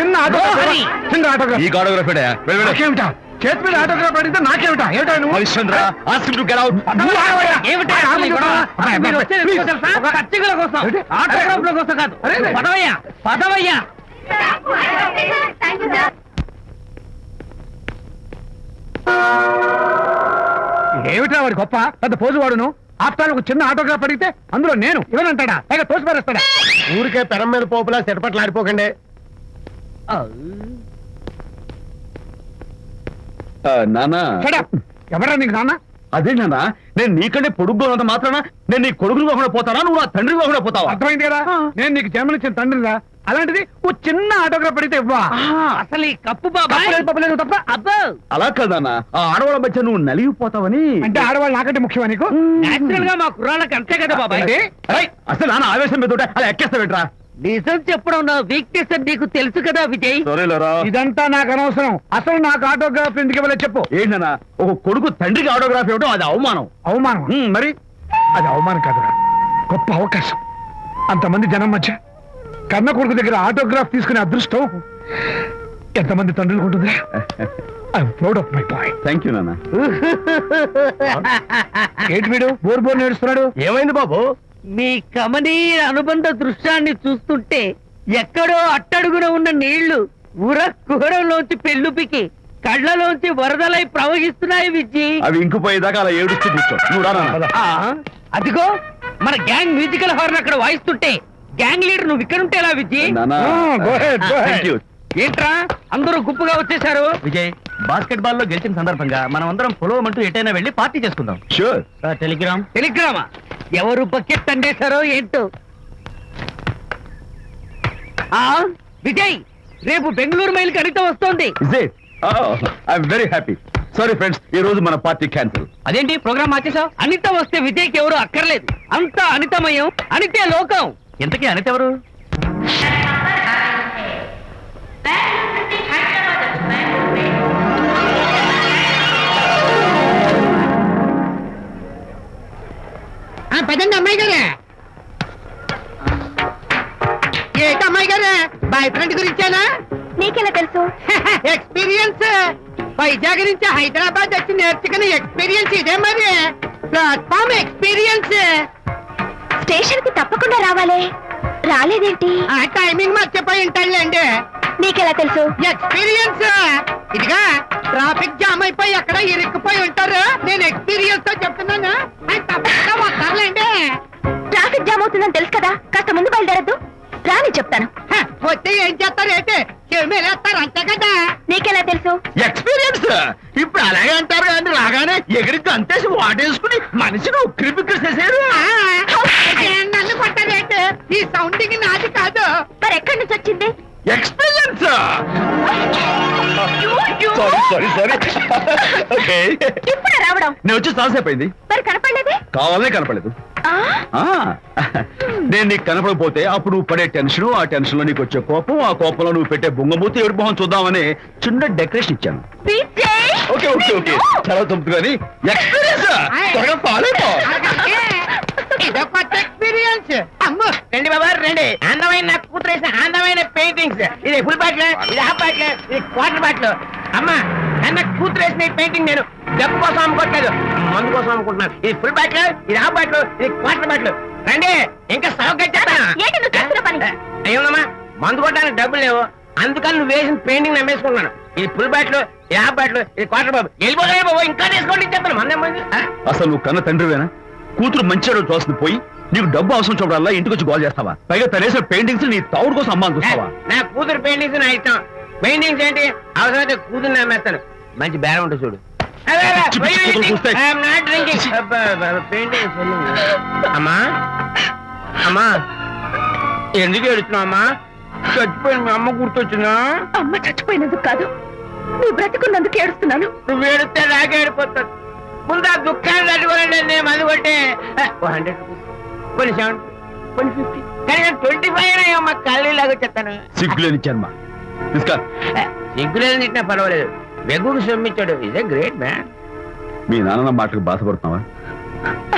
చిన్న ఆటోగ్రాఫ్. చిన్న ఆటోగ్రాఫ్. ఈ ఆటోగ్రాఫ్ నాకేమిటా? చేతి మీద ఆటోగ్రాఫ్ అడిగితే నాకేమిటా? ఏమిటా నువ్వు? Harishchandra ask to get out. ఏమిటి? మీరు వచ్చేది? పచ్చికల కోసం. కోసం కాదు. పదవయ్యా. పదవయ్యా. ఏమిటా వాడి గొప్ప? పెద్ద పోజు వాడును ఆఫ్టర్ ఒక చిన్న ఆటోగ్రాఫ్ అడిగితే అందులో నేను ఇవ్వనంటాడా? పైగా తోసి పారేస్తాడా ఊరికే పెరం మీద పోపులా చెరపట్లు ఆడిపోకండి నానా. ఎవరా నీకు నాన్న? అదే నానా నేను నీకంటే పొడుగ్గా ఉన్నంత మాత్రాన నేను నీ కొడుకుని కాకుండా పోతానా? నువ్వు నా తండ్రి కాకుండా పోతావా? అర్థమైంది కదా? నేను నీకు జన్మనిచ్చిన తండ్రిరా. అలాంటిది ఓ చిన్న ఆటోగ్రాఫ్ అడిగితే ఇవ్వా. అసలు ఈ కప్పు బాబా తప్పలేదు, తప్పలేదు, తప్ప. అబ్బో. అలా కాదన్నా ఆ ఆడవాళ్ళ మధ్య నువ్వు నలిగిపోతావని. అంటే ఆడవాళ్ళు నాకంటే ముఖ్యమా నీకు? నేచురల్గా మా కుర్రాళ్ళకి అంతే కదా బాబాయ్ అసలు నాన్న ఆవేశం మీద అలా ఎక్కేస్తావేట్రా నిజం చెప్పడం నా వీక్నెస్ అని నీకు తెలుసు కదా విజయ్. సరేలేరా. ఇదంతా నాకు అనవసరం. అసలు నాకు ఆటోగ్రాఫ్ ఎందుకు ఇవ్వలేదు చెప్పు. ఏంటన్నా ఒక కొడుకు తండ్రికి ఆటోగ్రాఫ్ ఇవ్వడం అది అవమానం. అవమానం? మరి? అది అవమానం కాదురా. గొప్ప అవకాశం. అంతమంది జనం మధ్య కన్న కొడుకు దగ్గర ఆటోగ్రాఫ్ తీసుకునే అదృష్టం ఎంతమంది తండ్రులకు ఉంటుందా? I'm proud of my boy thank you నాన్న. ఏంటి వీడు? బోర్ బోర్ నేడుస్తున్నాడు. ఏమైంది బాబు? మీ కమనీయ అనుబంధ దృశ్యాన్ని చూస్తుంటే ఎక్కడో అట్టడుగున ఉన్న నీళ్ళు ఉర కుహరంలోంచి పెళ్ళుపికి కళ్ళలోంచి వరదలై ప్రవహిస్తున్నాయి విజ్జి అవి ఇంకుపోయేదాకా అలా ఏడుస్తూ కూర్చో. నువ్వు రా నాన్న. ఆ, అదిగో మన గ్యాంగ్ మ్యూజికల్ హార్న్ అక్కడ వాయిస్తుంటే గ్యాంగ్ లీడర్ నువ్వు ఇక్కడ ఉంటే ఎలా విజ్జి నాన్న Ah, go ahead, go ahead. Thank you ఏంట్రా? అందరూ గుంపుగా వచ్చేసారు విజయ్ బాస్కెట్ బాల్లో గెలిచిన సందర్భంగా మనం అందరం పొలవమంటూ ఎటైనా వెళ్ళి పార్టీ చేసుకుందాం. Sure telegram. టెలిగ్రామా? ఎవరు బకెట్ అండేశారో ఏంటో? ఆ విజయ్ రేపు బెంగళూరు మైల్ అనిత వస్తోంది. Is it I'm very happy sorry friends ఈ రోజు మన పార్టీ క్యాన్సిల్ అదేంటి ప్రోగ్రామ్ మార్చేసావు అనిత వస్తే విజయ్కి ఎవరు అక్కర్లేదు. అంతా అనితమయం అనితే లోకం. ఇంతకీ అనిత ఎవరు? పదండి అమ్మాయి గారే. ఏంటి అమ్మాయి గారే? బాయ్ ఫ్రెండ్ గురించేనా? నీకెలా తెలుసు? ఎక్స్పీరియన్స్. వైజాగ్ నుంచి హైదరాబాద్ వచ్చి నేర్చుకున్న ఎక్స్పీరియన్స్ ఇదే మరి. Platform experience. స్టేషన్కి తప్పకుండా రావాలే. రాలేదేంటి? ఆ టైమింగ్ మర్చిపోయి ఉంటాడులేండి నీకెలా తెలుసు? ఎక్స్పీరియన్స్ ఇదిగా ట్రాఫిక్ జామ్ అయిపోయి ఎక్కడ ఇరుక్కుపోయి ఉంటారు? నేను ఎక్స్పీరియన్స్తో చెప్తున్నాను. ఆయన తప్పకుండా వస్తారులేండి. ట్రాఫిక్ జామ్ అవుతుందని తెలుసు కదా? కాస్త ముందు బయలుదేరద్దు. రాని చెప్తాను. హ, వస్తే ఏం చేస్తారు ఏంటి? చెమేలేస్తారు అంతే కదా? నీకెలా తెలుసు? ఎక్స్పీరియన్స్ ఇప్పుడు అలాగే అంటారు కానీ రాగానే ఎగిరికి అంతేసి వాటేసుకుని మనిషిని ఉక్కిరి బిక్కిరి ఆ, ఏ, నన్ను ఈ సౌండింగ్ నాది కాదు. మరి ఎక్కడి నుంచి వచ్చింది? Experience sorry sorry sorry okay ఇప్పుడే రావడం. నేను వచ్చి చాలాసేపు అయింది. మరి కనపడలేదే? కావాలనే కనపడలేదు. ఆ, ఆ, నేను నీకు కనపడకపోతే అప్పుడు నువ్వు పడే టెన్షన్ ఆ టెన్షన్లో నీకు వచ్చే కోపం ఆ కోపంలో నువ్వు పెట్టే బొంగమూతి ఏడు మొహం చూద్దామని చిన్న డెకరేషన్ ఇచ్చాను. విజయ్! ఓకే ఓకే ఓకే చాలా తప్పు కానీ ఎక్స్పీరియన్స్ త్వరగా అయిపో అలాగే. ఇదో కొత్త ఎక్స్పీరియన్స్ అమ్ము రండి బాబా రండి అందమైన నాకు కూతురు వేసిన అందమైన పెయింటింగ్స్ ఇది ఫుల్ బాటిల్ ఇది హాఫ్ బాటిల్ ఇది క్వార్టర్ బాటిల్. అమ్మా అన్న కూతురు వేసిన ఈ పెయింటింగ్ నేను డబ్బు కోసం అమ్ముకోవట్లేదు మందు కోసం అమ్ముకుంటున్నాను. ఇది ఫుల్ బాటిల్ ఇది హాఫ్ బాటిల్ ఇది క్వార్టర్ బాటిల్. రండి ఇంకా పని? అయ్యోమ్మా మందు కొట్టడానికి డబ్బులు లేవు. అందుకని నువ్వు వేసిన పెయింటింగ్ నమ్మేసుకుంటున్నాను. ఇది ఫుల్ బాటిల్ ఇది హాఫ్ బాటిల్ ఇది క్వార్టర్ బాబు వెళ్ళిపోతాయి బాబు ఇంకా తీసుకోండి చెప్తాను. మందేం ఆ? అసలు నువ్వు కన్న తండ్రివేనా? కూతురు మంచిగా చూస్తుంది పోయి. నీకు డబ్బు అవసరం చూడాలా? ఇంటికి వచ్చి గోల్ చేస్తావా? పైగా తనేసిన పెయింటింగ్స్ నీ తౌడు కోసం అమ్మాని చూస్తావా? నా కూతురు పెయింటింగ్స్ నా ఇష్టం. పెయింటింగ్స్ ఏంటి? అవసరమైతే కూతురు నమ్మేస్తాను. మంచి బేరం ఉంటుంది చూడు. అమ్మా. అమ్మా. ఎందుకు ఏడుస్తున్నావు అమ్మా? చచ్చిపోయిన మీ అమ్మ గుర్తొచ్చిందా? అమ్మ చచ్చిపోయినందుకు కాదు. నువ్వు బ్రతికున్నందుకు ఏడుస్తున్నాను. నువ్వు ఏడితే నాకే ఏడిపోతాను ముందు ఆ దుఃఖాన్ని తట్టుకోనండి నేను మంది కొట్టే. Hundred rupees. కొన్ని సెవెన్ కొన్ని ఫిఫ్టీ. కానీ ట్వంటీ ఫైవ్ అమ్మా కళ్ళు లాగా చెప్తాను. సిగ్గులేని ఇస్కా. సిగ్గులేదు తిట్టినా పర్వాలేదు. వెగుడు సొమ్మిచ్చాడు. ఇస్ ఏ గ్రేట్ మ్యాన్ మీ నాన్న మాటకు బాధపడుతున్నావా?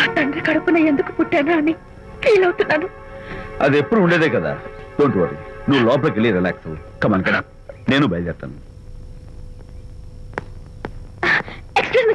ఆ తండ్రి కడుపున ఎందుకు పుట్టానా అని ఫీల్ అవుతున్నాను. అది ఎప్పుడు ఉండేదే కదా. డోంట్ వరీ నువ్వు లోపలికి వెళ్ళి రిలాక్స్ కమన్ కదా నేను బయలుదేరుతాను ఎక్స్క్యూజ్ మీ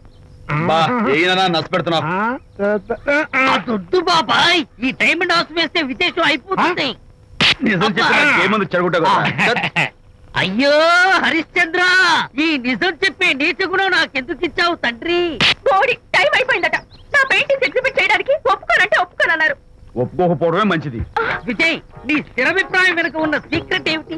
బా ఏనా నచ్చ పెడుతున్నావు దొడ్డు బాబాయ్ ఈ డైమండ్ హౌస్ వేస్తే విశేషం అయిపోతుంది. నిజం చెప్పిన ఏమంది అయ్యో హరిశ్చంద్ర ఈ నిజం చెప్పే నీచ గుణం నాకెందుకు ఇచ్చావు తండ్రి? బోడి టైం అయిపోయిందట. నా పెయింటింగ్స్ ఎగ్జిబిట్ చేయడానికి ఒప్పుకోనంటే ఒప్పుకోనన్నారు. ఒప్పుకోకపోవడమే మంచిది. విజయ్ నీ స్థిరాభిప్రాయం వెనుక ఉన్న సీక్రెట్ ఏమిటి?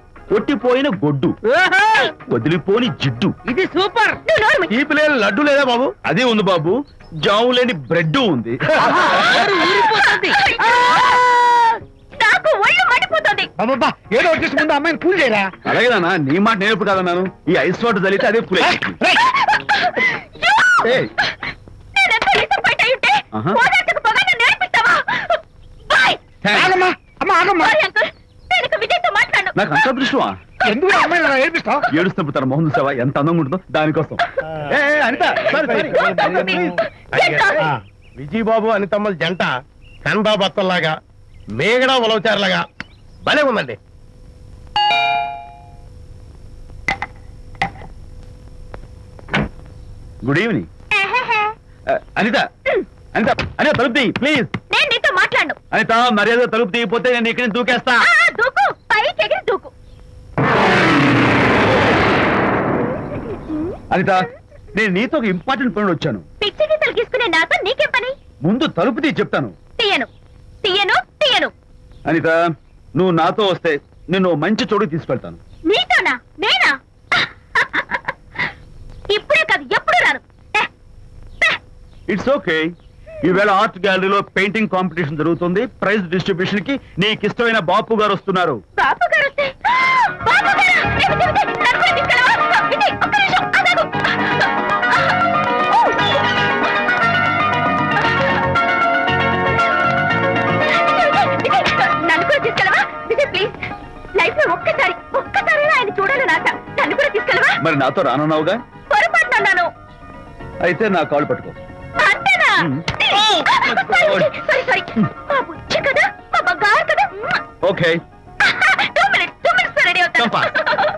కొట్టిపోయిన గొడ్డు. ఓహో, వదిలిపోని జిడ్డు. ఇది సూపర్. తీపి లేని లడ్డు లేదా బాబు? అదే ఉంది బాబు. జాము లేని బ్రెడ్ ఉంది. నోరు ఊరిపోతుంది. నాకు ఒళ్ళు మండిపోతుంది. అబ్బబ్బా! ఏదో వచ్చేసి ముందు అమ్మాయిని కూల్ చేయరా? అలాగే నాన్న నీ మాట నేర్పు కాదన్నాను ఈ ఐస్ వాటర్ చల్లితే అదే పులే ఏయ్, నేనెంత disappoint అయి ఉంటే ఆహా. ఓదార్చకపోగా నన్ను నేర్పిస్తావా? బాయ్. థాంక్స్. ఆగమ్మా అమ్మా ఆగమ్మా సారీ అంకుల్ నేను ఇక విజయ్తో మాట్లాడను నాకు అంత దృష్టమా ఎందుకు ఆ అమ్మాయిని అలా ఏడిపిస్తావు? ఏడుస్తున్నప్పుడు తన మొహం చూసావా? ఎంత అందంగా ఉంటుందో దానికోసం. ఏ, ఏ, అనిత sorry. విజయబాబు అనితమ్మల జంట కన్బా బత్తల్లాగా మేగడ ఉలవచారులాగా భలే ఉందండి. గుడ్ ఈవినింగ్ ఎహెహె. అనిత అనిత అనిత తలుపు తీయి ప్లీజ్ నేను నీతో మాట్లాడను. అనిత మర్యాద తలుపు తీయకపోతే నేను ఇక్కడి నుంచి దూకేస్తా ఆ, దూకు. అనిత నేను నీతో ఒక ఇంపార్టెంట్ పని వచ్చాను. పిచ్చి గీతలు గీసుకునే నాతో నీకేం పని? ముందు తలుపు తీయి చెప్తాను. తీయను. తీయను తీయను. అనిత నువ్వు నాతో వస్తే నిన్ను ఓ మంచి చోటుకి తీసుకెళ్తాను. నీతోనా? నేనా? ఇప్పుడే కాదు ఎప్పుడు రాను. ఏ. ఇట్స్ ఓకే ఈవేళ ఆర్ట్ గ్యాలరీలో పెయింటింగ్ కాంపిటీషన్ జరుగుతుంది. ప్రైజ్ డిస్ట్రిబ్యూషన్కి నీకు ఇష్టమైన బాపు గారు వస్తున్నారు. బాబు గారు మరి నాతో రానున్నావుగా? అన్నాను అయితే నా కాళ్ళు పట్టుకో. అంతేనా? మ్. Sorry sorry. మా బుజ్జి కదా మా బంగారు కదా. Okay. Two minutes two minutes ready అవుతాను. Come